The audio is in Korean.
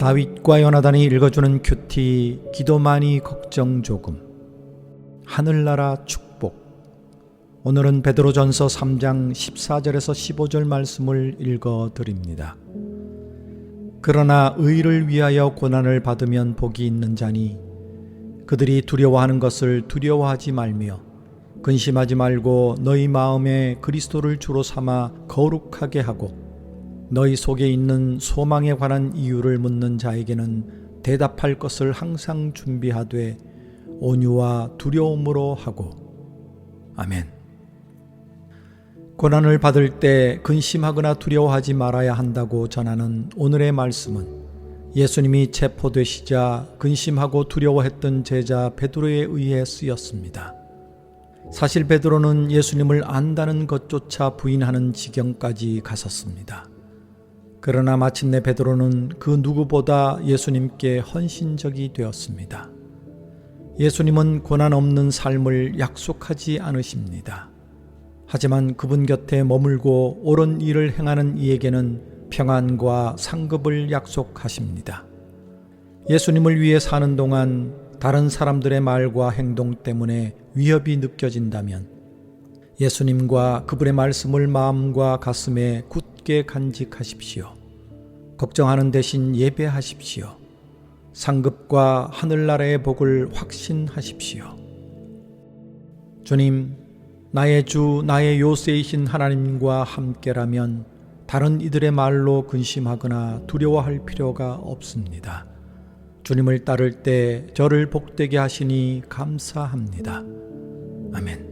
다윗과 요나단이 읽어주는 큐티 기도 많이 걱정 조금 하늘나라 축복 오늘은 베드로전서 3장 14절에서 15절 말씀을 읽어 드립니다. 그러나 의를 위하여 고난을 받으면 복이 있는 자니 그들이 두려워하는 것을 두려워하지 말며 근심하지 말고 너희 마음에 그리스도를 주로 삼아 거룩하게 하고 너희 속에 있는 소망에 관한 이유를 묻는 자에게는 대답할 것을 항상 준비하되 온유와 두려움으로 하고 아멘. 고난을 받을 때 근심하거나 두려워하지 말아야 한다고 전하는 오늘의 말씀은 예수님이 체포되시자 근심하고 두려워했던 제자 베드로에 의해 쓰였습니다. 사실 베드로는 예수님을 안다는 것조차 부인하는 지경까지 갔었습니다. 그러나 마침내 베드로는 그 누구보다 예수님께 헌신적이 되었습니다. 예수님은 고난 없는 삶을 약속하지 않으십니다. 하지만 그분 곁에 머물고 옳은 일을 행하는 이에게는 평안과 상급을 약속하십니다. 예수님을 위해 사는 동안 다른 사람들의 말과 행동 때문에 위협이 느껴진다면 예수님과 그분의 말씀을 마음과 가슴에 굳게 간직하십시오. 걱정하는 대신 예배하십시오. 상급과 하늘나라의 복을 확신하십시오. 주님, 나의 주, 나의 요새이신 하나님과 함께라면 다른 이들의 말로 근심하거나 두려워할 필요가 없습니다. 주님을 따를 때 저를 복되게 하시니 감사합니다. 아멘.